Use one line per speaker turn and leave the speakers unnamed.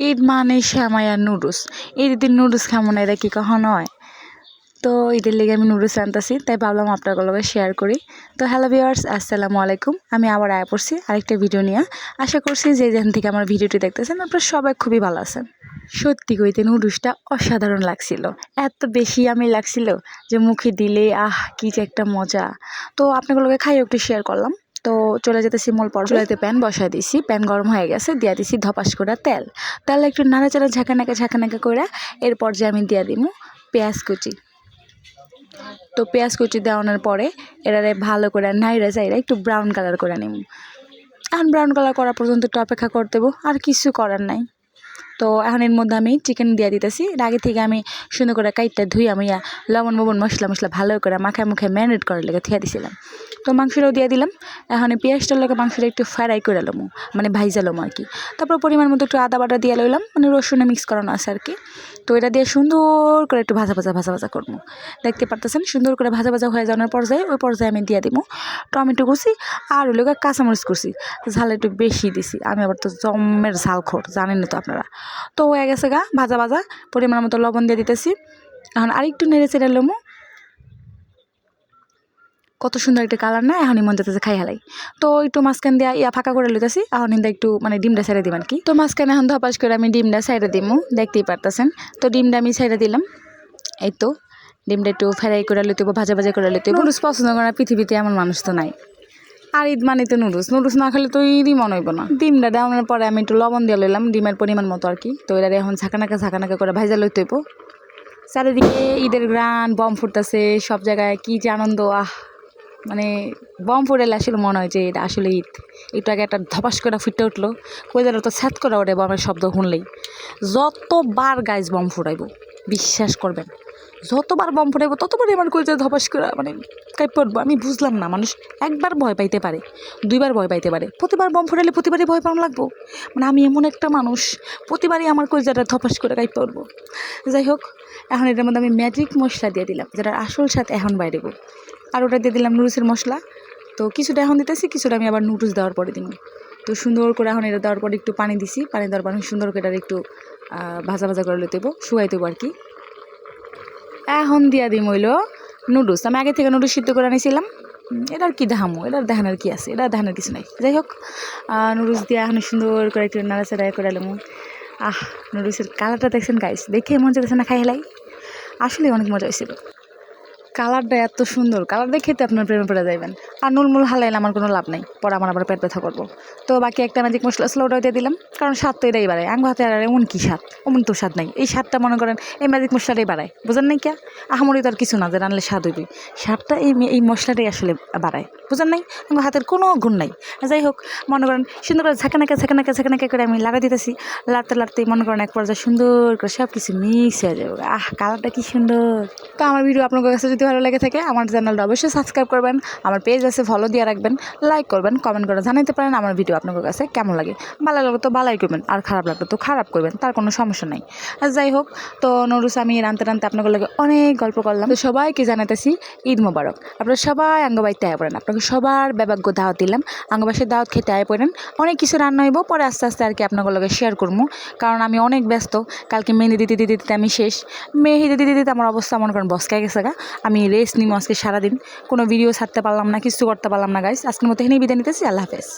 ঈদ মানে শ্যামাই আর নুডলস। ঈদের নুডলস খামো না এটা কি কখনো হয়? তো ঈদের লেগে আমি নুডলস আনতেছি, তাই ভাবলাম আপনার লগে শেয়ার করি। তো হ্যালো ভিওয়ার্স আসসালামু আলাইকুম। আমি আবার আয়া পড়ছি আরেকটা ভিডিও নিয়ে। আশা করছি যে যেখান থেকে আমার ভিডিওটি দেখতেছেন, আপনারা সবাই খুবই ভালো আছেন। সত্যি কইতে নুডলসটা অসাধারণ লাগছিল। এত বেশি আমি লাগছিল যে মুখে দিলে, আহ, কি যে একটা মজা। তো আপনাগুলোকে খাইয়ে একটু শেয়ার করলাম। তো চলে যেতেছি মূল পর চুলাতে প্যান বসায় দিছি। প্যান গরম হয়ে গেছে, দিয়া দিছি ধপাস করা তেল। তেল একটু নাড়াচাড়া, ঝাঁকানাকা ঝাঁকানাকা করে এরপর যে আমি দিয়া দিব পেঁয়াজ কুচি। তো পেঁয়াজ কুচি দেওয়ানোর পরে এরারে ভালো করে নাইরা চাইরা একটু ব্রাউন কালার করে নেব আন ব্রাউন কালার করা পর্যন্ত একটু অপেক্ষা করতে আর কিছু করার নাই। তো এখন এর মধ্যে আমি চিকেন দিয়ে দিতেছি। আগে থেকে আমি সুন্দর করে কাইটটা ধুই আমি লবণ ববন মশলা মশলা ভালো করে মাখায় মুখে ম্যারিনেট করার লেগে থিয়া দিছিলাম। তো মাংসটাও দিয়ে দিলাম। এখন পেঁয়াজটার লোক মাংসটা একটু ফ্রাই করে লমু মানে ভাইজালাম আর কি। তারপর পরিমাণ মতো একটু আদা বাটা দিয়ে লইলাম মানে রসুনে মিক্স করানো আছে আর কি। তো এটা দিয়ে সুন্দর করে একটু ভাজা ভাজা ভাজা ভাজা করব। দেখতে পারতেছেন? সুন্দর করে ভাজা ভাজা হয়ে যাওয়ার পর্যায়ে, ওই পর্যায়ে আমি দিয়ে দিব টমেটো কুচি আর ওই লোক কাঁচামরিচ কুচি। ঝাল একটু বেশি দিছি। আমি আবার তো জমের ঝাল খোর, জানেন তো আপনারা। তো হয়ে গেছে গা, ভাজা ভাজা, পরিমাণ মতো লবণ দিয়ে দিতেছি। এখন আরেকটু নেড়ে চেড়ে লমু কত সুন্দর একটা কালার না এখনই মন যেতেছে খাই হালাই তো একটু মাঝখান দিয়া ইয়া ফাঁকা করে লইতেছি এখন কিন্তু একটু মানে ডিমটা ছেড়ে দিবেন কি। তো মাঝখানে এখন ধপাস করে আমি ডিমটা সাইডে দিমু দেখতেই পারতেছেন। তো ডিমটা আমি সাইডে দিলাম এই তো। ডিমটা একটু ফ্রাই করে লইতে ভাজা ভাজা করে লইতে নুডলস পছন্দ করে না পৃথিবীতে এমন মানুষ তো নাই। আর ঈদ মানে তো নুডলস নুডলস না খেলে তো ঈদই মনে হইব না। ডিমটা দেওয়ানোর পরে আমি একটু লবণ দিয়ে লইলাম ডিমের পরিমাণ মতো আর কি। তো এটা এখন ঝাঁকানাকা ঝাঁকানাকা করে ভাজা লইতে হইব চারিদিকে ঈদের গ্রান বম ফুটতেছে সব জায়গায় কি যে আনন্দ আহ। মানে বম ফুটাইলে আসলে মনে হয় যে এটা আসলে ঈদ। একটু আগে একটা ধপাস করে ফুটে উঠল। কইদার তো, স্যাত করে ওঠে বমের শব্দ শুনলেই। যতবার গাইজ বম ফুটাইব, বিশ্বাস করবেন, যতবার বম ফুটাইব ততবারই আমার কইতে ধপাস করে মানে কাই পড়ব। আমি বুঝলাম না, মানুষ একবার ভয় পাইতে পারে, দুইবার ভয় পাইতে পারে। প্রতিবার বম ফুটাইলে প্রতিবারই ভয় পাওয়া লাগবো। মানে আমি এমন একটা মানুষ, প্রতিবারই আমার কইজাটা ধপাস করে কাই পড়ব। যাই হোক, এখন এটার মধ্যে আমি ম্যাজিক মশলা দিয়ে দিলাম, যেটার আসল স্বাদ এখন বাইরে আর ওটা দিয়ে দিলাম নুডলসের মশলা। তো কিছুটা এখন দিতেছি, কিছুটা আমি আবার নুডলস দেওয়ার পরে দিব তো সুন্দর করে এখন এটা দেওয়ার পরে একটু পানি দিছি, পানি দেওয়ার পরে সুন্দর করে এটা একটু ভাজা ভাজা করে লইতে দেবো শুয়াই দেবো আর কি এখন দিয়া দিম হইল নুডলস। আমি আগে থেকে নুডলস সিদ্ধ করে আনিছিলাম। এটার কি দেখামো? এটার দেখানোর কি আছে? এটা দেখানোর কিছু নাই। যাই হোক নুডলস দিয়ে এখন সুন্দর করে একটু নাড়া নাড়াচাড়া করে এলাম আহ, নুডলসের কালারটা দেখছেন গাইস দেখে মন যাচ্ছে না খাই হেলাই আসলে অনেক মজা হয়েছিল কালারটা এত সুন্দর। কালার দেখে তো আপনার প্রেমে পড়ে যাবেন আর নুলমুল হালাইলে আমার কোনো লাভ নাই। পরে আমার আবার পেট ব্যথা করব। তো বাকি একটা ম্যাজিক মশলা স্লোটা দিয়ে দিলাম। কারণ স্বাদ তো এটাই বাড়ায়। আঙ্গ হাতে আর এমন কী স্বাদ? অমন তো স্বাদ নাই। এই স্বাদটা মনে করেন এই ম্যাজিক মশলাটাই বাড়ায়। বুঝেন নাই কে? আহামরি তো আর কিছু না যে রানলে স্বাদ হইবে। স্বাদটা এই এই মশলাটাই আসলে বাড়ায়। বুঝেন নাই? আমার হাতের কোনো গুণ নাই। যাই হোক, মনে করেন সুন্দর করে ঝাঁকানাকা ঝাঁকানাকা ঝাঁকানাকা করে আমি লাড়া দিতেছি। লাড়তে লাড়তে মনে করেন এক পর্যায়ে সুন্দর করে সব কিছু মিক্স হয়ে যাবে। আহ, কালারটা কি সুন্দর। তো আমার ভিডিও আপনার কাছে যদি ভালো লেগে থাকে আমার চ্যানেলটা অবশ্যই সাবস্ক্রাইব করবেন, আমার পেজ আছে ফলো দিয়ে রাখবেন লাইক করবেন কমেন্ট করে জানাতে পারেন আমার ভিডিও আপনার কাছে কেমন লাগে। ভালো লাগলে তো ভালোই করবেন, আর খারাপ লাগলে তো খারাপ করবেন, তার কোনো সমস্যা নাই। আর যাই হোক, তো নুডলস আমি রানতে রানতে আপনার লাগে অনেক গল্প করলাম। তো সবাইকে জানাতেছি ঈদ মোবারক। আপনারা সবাই আঙ্গবাড়িতে আয় পড়েন, আপনাকে সবার ব্যাপাগ্য দাওয়াত দিলাম। আঙ্গবাসের দাওয়াত খেতে আয় পড়েন, অনেক কিছু রান্না হইব, পরে আস্তে আস্তে আর কি আপনার লগে শেয়ার করব কারণ আমি অনেক ব্যস্ত, কালকে মেহেন্দি দিতে দিতে দিতে আমি শেষ। মেহেদি দিতে দিতে আমার অবস্থা মনে করেন বসকায় গেছে গা। আমি রেস্ট নিব আজকে সারাদিন। কোনো ভিডিও ছাড়তে পারলাম না, কিছু করতে পারলাম না গাইস আজকের মতো এখানেই বিদায় নিতেছি, আল্লাহ হাফেজ।